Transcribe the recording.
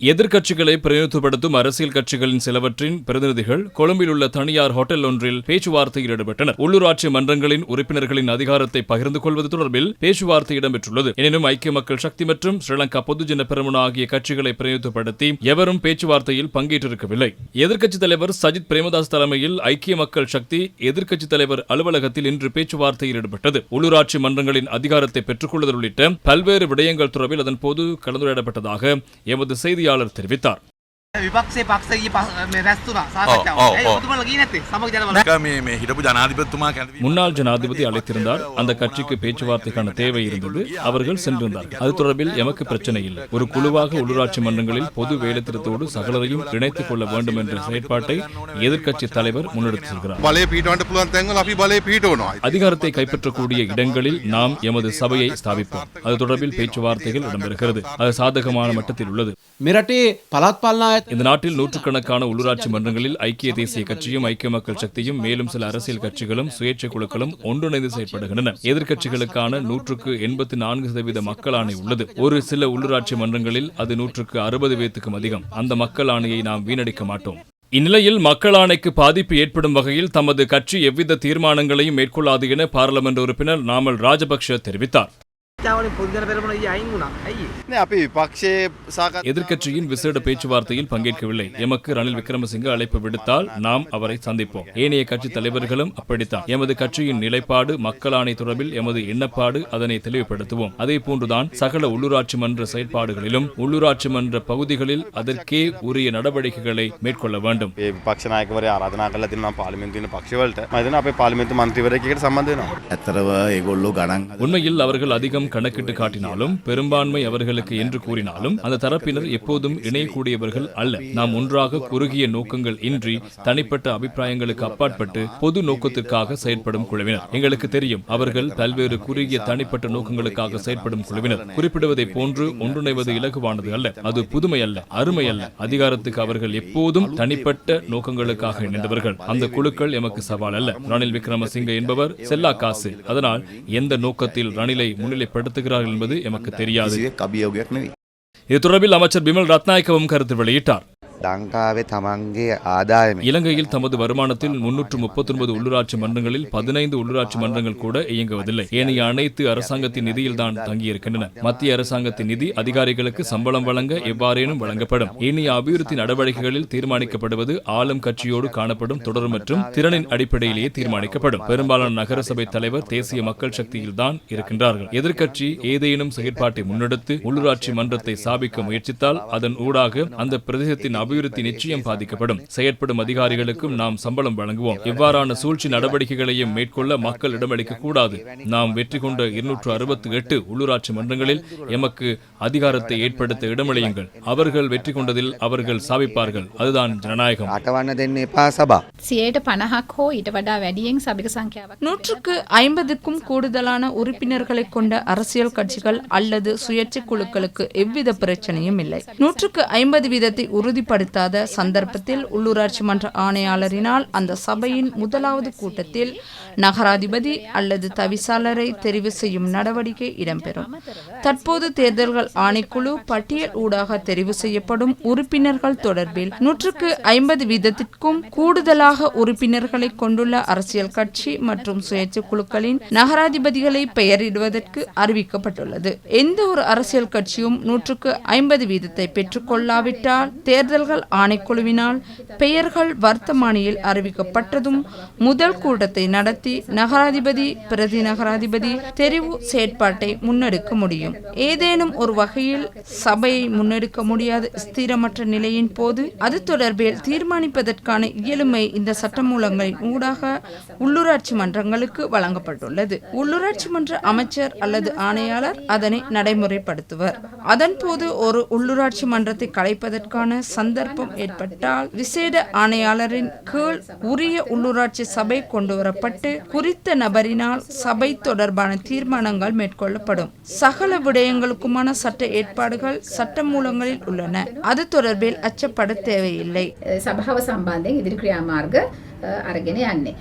எதிர்க்கட்சிகளை பிரதிநிதித்துவப்படுத்தும் அரசியல் கட்சிகளின் சிலவற்றின் பிரதிநிதிகள் கொழும்பில் உள்ள தனியார் ஹோட்டல் ஒன்றில் பேச்சுவார்த்தையில் ஈடுபட்டனர். உள்ளூராட்சி மன்றங்களின் உறுப்பினர்களின் அதிகாரத்தை பகிர்ந்து கொள்வது தொடர்பில் பேச்சுவார்த்தை இடம்பெற்றுள்ளது. எனினும் ஐக்கிய மக்கள் சக்தி மற்றும் ஸ்ரீலங்கா பொதுஜன பெருமுன ஆகிய கட்சிகளை பிரதிநிதித்துவப்படுத்தி எவரும் பேச்சுவார்த்தையில் பங்கேற்றிருக்கவில்லை. எதிர்க்கட்சித் தலைவர் சஜித் பிரேமதாஸ் தலைமையில் ஐக்கிய மக்கள் சக்தி எதிர்க்கட்சித் தலைவர் அலுவலகத்தில் இன்று பேச்சுவார்த்தையில் ஈடுபட்டது. உள்ளூராட்சி மன்றங்களின் அதிகாரத்தை பெற்றுக் உள்ளிட்ட பல்வேறு விடயங்கள் தொடர்பில் அதன் போது கலந்துரையாடப்பட்டதாக எமது செய்தியாளர் தெரிவித்தார். முன்னாள் ஜனாதிபதி அழைத்திருந்தார் அந்த கட்சிக்கு பேச்சுவார்த்தைக்கான தேவை இருந்தது அவர்கள் சென்றிருந்தார்கள் அது தொடர்பில் எமக்கு பிரச்சனை இல்லை. ஒரு குழுவாக உள்ளூராட்சி மன்றங்களில் பொது வேலைத்திருத்தோடு சகலரையும் இணைத்துக் கொள்ள வேண்டும் என்ற செயற்பாட்டை எதிர்க்கட்சி தலைவர் முன்னெடுத்திருக்கிறார் அதிகாரத்தை கைப்பற்றக்கூடிய இடங்களில் நாம் எமது சபையை ஸ்தாபிப்போம். அது தொடர்பில் பேச்சுவார்த்தைகள் இடம்பெறுகிறது. அது சாதகமான மட்டத்தில் உள்ளது. இந்த நாட்டில் நூற்றுக்கணக்கான உள்ளூராட்சி மன்றங்களில் ஐக்கிய தேசிய கட்சியும் ஐக்கிய மக்கள் சக்தியும் மேலும் சில அரசியல் கட்சிகளும் சுயேட்சை குழுக்களும் ஒன்றிணைந்து செயல்படுகின்றன எதிர்க்கட்சிகளுக்கான நூற்றுக்கு எண்பத்தி நான்கு சதவீத மக்கள் ஆணை உள்ளது. ஒரு சில உள்ளூராட்சி மன்றங்களில் அது நூற்றுக்கு அறுபது பேத்துக்கும் அதிகம். அந்த மக்கள் ஆணையை நாம் வீணடிக்க மாட்டோம். இந்நிலையில் மக்கள் ஆணைக்கு பாதிப்பு ஏற்படும் வகையில் தமது கட்சி எவ்வித தீர்மானங்களையும் மேற்கொள்ளாது என பாராளுமன்ற உறுப்பினர் நாமல் ராஜபக்ஷ தெரிவித்தார். තාවලින් පුද්ගල පෙරමුණ ඊයේ අයින් වුණා. ඇයි ඒ? නේ අපි විපක්ෂයේ සාකච්ඡා எதிர்க்கட்சியின் விசேட பேச்சுவார்த்தையில் பங்கேற்கவில்லை எமக்கு ரணில் விக்ரமசிங்க அழைப்பு விடுத்தால் நாம் அவரை சந்திப்போம் ஏனைய கட்சி தலைவர்களும் அப்படித்தான் எமது கட்சியின் நிலைப்பாடு மக்கள் ஆணை தொடர்பில் எமது எண்ணப்பாடு அதனை தெளிவுபடுத்துவோம் அதே போன்றுதான் சகல உள்ளூராட்சி மன்ற செயல்பாடுகளிலும் உள்ளூராட்சி மன்ற பகுதிகளில் அதற்கே உரிய நடவடிக்கைகளை மேற்கொள்ள வேண்டும் ඒ විපක්ෂ නායකවරයා ආරාධනා කරලා තිනවා පාර්ලිමේන්තුවේ ඉන්න පක්ෂවලට මම හිතනවා අපේ පාර්ලිමේන්තු මන්ත්‍රීවරයෙක්ට සම්බන්ධ වෙනවා ඇතරව ඒගොල්ලෝ ගණන් உண்மையில் அவர்கள் அதிகம் கணக்கிட்டு காட்டினாலும் பெரும்பான்மை அவர்களுக்கு என்று கூறினாலும் அந்த தரப்பினர் எப்போதும் இணையக்கூடியவர்கள் அல்ல. நாம் ஒன்றாக குறுகிய நோக்கங்கள் இன்றி தனிப்பட்ட அபிப்பிராயங்களுக்கு அப்பாற்பட்டு பொது நோக்கத்திற்காக செயற்படும் குழுவினர். எங்களுக்கு தெரியும் அவர்கள் பல்வேறு குறுகிய தனிப்பட்ட நோக்கங்களுக்காக செயற்படும் குழுவினர். குறிப்பிடுவதை போன்று ஒன்றிணைவது இலகுவானது அல்ல. அது புதுமை அல்ல அருமை அல்ல. அதிகாரத்துக்கு அவர்கள் எப்போதும் தனிப்பட்ட நோக்கங்களுக்காக இணைந்தவர்கள். அந்த குழுக்கள் எமக்கு சவால் அல்ல. ரணில் விக்ரமசிங்க என்பவர் செல்லா காசு. அதனால் எந்த நோக்கத்தில் ரணிலை பயன்படுத்துகிறார்கள் என்பது எமக்கு தெரியாது. இது தொடர்பில் அமைச்சர் பிமல் ரத்நாயக்கவும் கருத்து வெளியிட்டார். இலங்கையில் தமது வருமானத்தில் முன்னூற்று முப்பத்தி ஒன்பது உள்ளூராட்சி மன்றங்களில் பதினைந்து உள்ளூராட்சி மன்றங்கள் கூட இயங்குவதில்லை. ஏனைய அனைத்து அரசாங்கத்தின் நிதியில் தான் தங்கியிருக்கின்றன. மத்திய அரசாங்கத்தின் நிதி அதிகாரிகளுக்கு சம்பளம் வழங்க எவ்வாறேனும் வழங்கப்படும். ஏனைய அபிவிருத்தி நடவடிக்கைகளில் தீர்மானிக்கப்படுவது ஆளும் கட்சியோடு காணப்படும் தொடர் மற்றும் திறனின் அடிப்படையிலேயே தீர்மானிக்கப்படும். பெரும்பாலான நகரசபை தலைவர் தேசிய மக்கள் சக்தியில் தான் இருக்கின்றார்கள். எதிர்க்கட்சி ஏதேனும் செயற்பாட்டை முன்னெடுத்து உள்ளூராட்சி மன்றத்தை சாபிக்க முயற்சித்தால் அதன் ஊடாக அந்த பிரதேசத்தின் அபிவிருத்தி நிச்சயம் பாதிக்கப்படும். செயற்படும் அதிகாரிகளுக்கும் நாம் சம்பளம் வழங்குவோம். இவ்வாறான சூழ்ச்சி நடவடிக்கைகளையும் மேற்கொள்ள மக்களிடம் கூடாது நாம் வெற்றி கொண்ட இருநூற்று அறுபத்தி எட்டு உள்ளூராட்சி மன்றங்களில் எமக்கு அதிகாரத்தை ஏற்படுத்த இடமளியுங்கள். அவர்கள் வெற்றி கொண்டதில் அவர்கள் சாவிப்பார்கள். அதுதான் ஜனநாயகம். நூற்றுக்கு ஐம்பதுக்கும் கூடுதலான உறுப்பினர்களை கொண்ட அரசியல் கட்சிகள் அல்லது சுயேட்சை குழுக்களுக்கு எவ்வித பிரச்சனையும் இல்லை. நூற்றுக்கு ஐம்பது வீதத்தை உறுதிப்பட உறுதிப்படுத்தாத சந்தர்ப்பத்தில் உள்ளூராட்சி மன்ற ஆணையாளரினால் அந்த சபையின் முதலாவது கூட்டத்தில் நகராதிபதி அல்லது தவிசாளரை தெரிவு செய்யும் நடவடிக்கை இடம்பெறும். தற்போது தேர்தல்கள் ஆணைக்குழு பட்டியல் ஊடாக தெரிவு செய்யப்படும் உறுப்பினர்கள் தொடர்பில் நூற்றுக்கு ஐம்பது வீதத்திற்கும் கூடுதலாக உறுப்பினர்களை கொண்டுள்ள அரசியல் கட்சி மற்றும் சுயேட்சை குழுக்களின் நகராதிபதிகளை பெயரிடுவதற்கு அறிவிக்கப்பட்டுள்ளது. எந்த ஒரு அரசியல் கட்சியும் நூற்றுக்கு ஐம்பது வீதத்தை பெற்றுக்கொள்ளாவிட்டால் தேர்தல்கள் ஆணைக்குழுவினால் பெயர்கள் வர்த்தமானியில் அறிவிக்கப்பட்டதும் முதல் கூட்டத்தை நடத்தி நகராதிபதி பிரதி நகராதிபதி தெரிவு செயற்பாட்டை முன்னெடுக்க முடியும். ஏதேனும் ஒரு வகையில் சபையை முன்னெடுக்க முடியாத ஸ்திரமற்ற நிலையின் போது அது தொடர்பில் தீர்மானிப்பதற்கான இயலுமை இந்த சட்டமூலங்களின் ஊடாக உள்ளூராட்சி மன்றங்களுக்கு வழங்கப்பட்டுள்ளது. உள்ளூராட்சி மன்ற அமைச்சர் அல்லது ஆணையாளர் அதனை நடைமுறைப்படுத்துவர். அதன்போது ஒரு உள்ளூராட்சி மன்றத்தை கலைப்பதற்கான சந்தர்ப்பம் ஏற்பட்டால் விசேட ஆணையாளரின் கீழ் உரிய உள்ளூராட்சி சபை கொண்டு வரப்பட்டு குறித்த நபரினால் சபை தொடர்பான தீர்மானங்கள் மேற்கொள்ளப்படும். சகல விடயங்களுக்குமான சட்ட ஏற்பாடுகள் சட்ட மூலங்களில் உள்ளன. அது தொடர்பில் அச்சப்பட தேவையில்லை. சபாவ சம்பாந்தே எதிர்கிறியா மார்க்க அரகினே அன்னை.